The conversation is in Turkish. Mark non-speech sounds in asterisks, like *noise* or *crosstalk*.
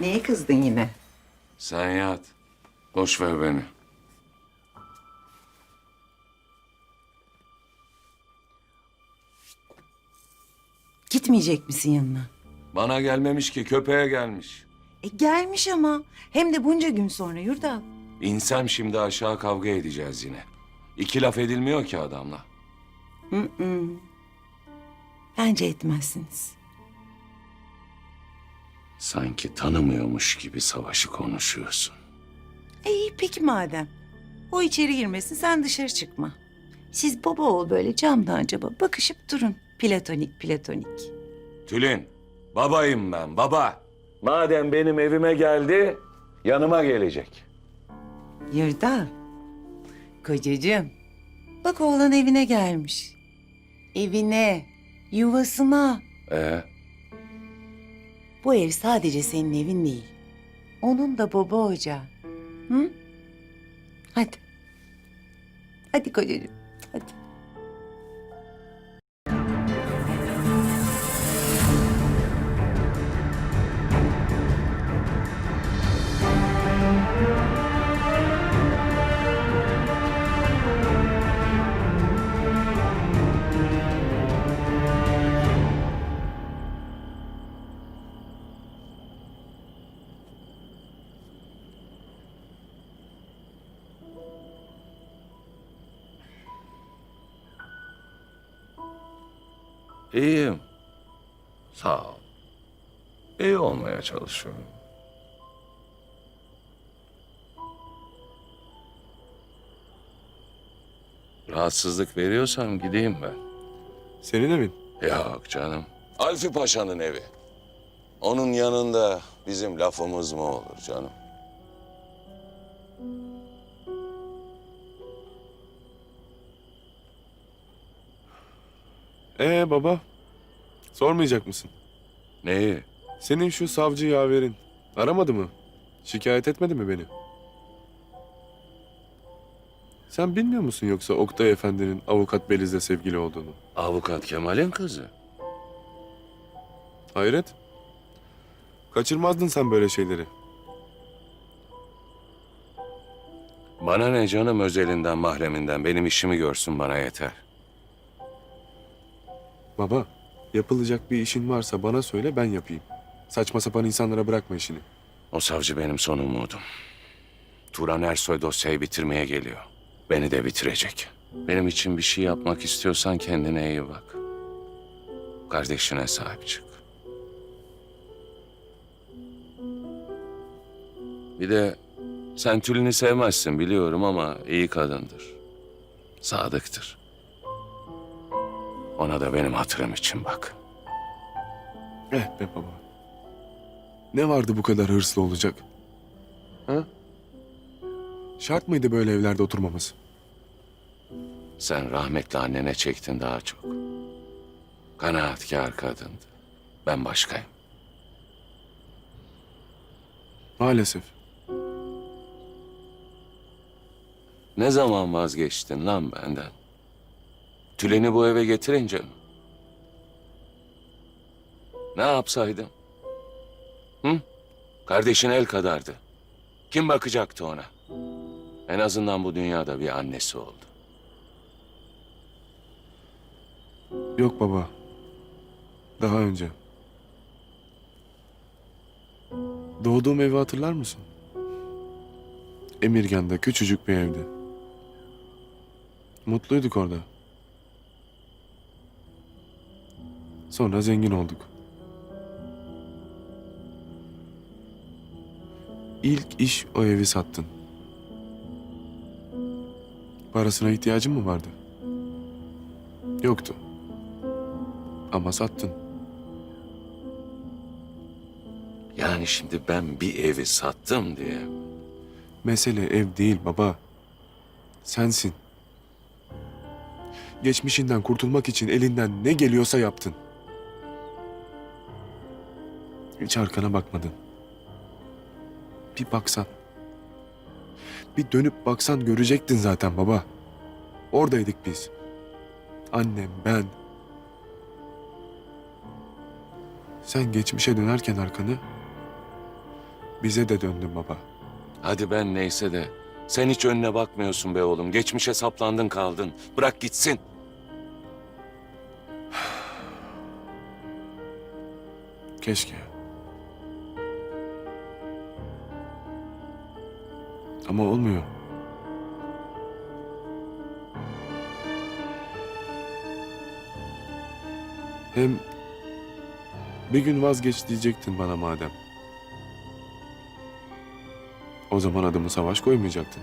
Neye kızdın yine? Sen yat. Boş ver beni. Gitmeyecek misin yanına? Bana gelmemiş ki köpeğe gelmiş. E gelmiş ama. Hem de bunca gün sonra Yurdal. İnsem şimdi aşağı kavga edeceğiz yine. İki laf edilmiyor ki adamla. Hı hı. Bence etmezsiniz. Sanki tanımıyormuş gibi savaşı konuşuyorsun. E iyi peki madem. O içeri girmesin sen dışarı çıkma. Siz baba oğul böyle camdan cama bakışıp durun. Platonik platonik. Tülin, babayım ben, baba. Madem benim evime geldi, yanıma gelecek. Yurdal. Kocacığım. Bak oğlan evine gelmiş. Evine, yuvasına. Ee, Bu ev sadece senin evin değil. Onun da baba ocağı. Hı? Hadi. Hadi kocacığım. İyiyim. Sağ ol. İyi olmaya çalışıyorum. Rahatsızlık veriyorsam gideyim ben. Senin evin. Yok canım. Alfi Paşa'nın evi. Onun yanında bizim lafımız mı olur canım? Ee baba, sormayacak mısın? Neyi? Senin şu savcı yaverin aramadı mı? Şikayet etmedi mi beni? Sen bilmiyor musun yoksa Oktay Efendi'nin avukat Beliz'le sevgili olduğunu? Avukat Kemal'in kızı. Hayret. Kaçırmazdın sen böyle şeyleri. Bana ne canım özelinden mahreminden benim işimi görsün bana yeter. Baba, yapılacak bir işin varsa bana söyle ben yapayım. Saçma sapan insanlara bırakma işini. O savcı benim son umudum. Turan Ersoy dosyayı bitirmeye geliyor. Beni de bitirecek. Benim için bir şey yapmak istiyorsan kendine iyi bak. Kardeşine sahip çık. Bir de sen Tülin'i sevmezsin biliyorum ama iyi kadındır. Sadıktır. Ona da benim hatırım için bak. Eh be baba. Ne vardı bu kadar hırslı olacak? Ha? Şart mıydı böyle evlerde oturmamız? Sen rahmetli annene çektin daha çok. Kanaatkar kadındı. Ben başkayım. Maalesef. Ne zaman vazgeçtin lan benden? Tülin'i bu eve getirince? Ne yapsaydım? Hı? Kardeşin el kadardı. Kim bakacaktı ona? En azından bu dünyada bir annesi oldu. Yok baba. Daha önce. Doğduğum evi hatırlar mısın? Emirgan'da küçücük bir evde. Mutluyduk orada. Sonra zengin olduk. İlk iş o evi sattın. Parasına ihtiyacın mı vardı? Yoktu. Ama sattın. Yani şimdi ben bir evi sattım diye. Mesele ev değil baba. Sensin. Geçmişinden kurtulmak için elinden ne geliyorsa yaptın. Hiç arkana bakmadın. Bir baksan. Bir dönüp baksan görecektin zaten baba. Oradaydık biz. Annem, ben. Sen geçmişe dönerken arkanı Bize de döndün baba. Hadi ben neyse de sen hiç önüne bakmıyorsun be oğlum. Geçmişe saplandın kaldın. Bırak gitsin. *sighs* Keşke. Ama olmuyor. Hem bir gün vazgeç diyecektin bana madem. O zaman adımı savaş koymayacaktın.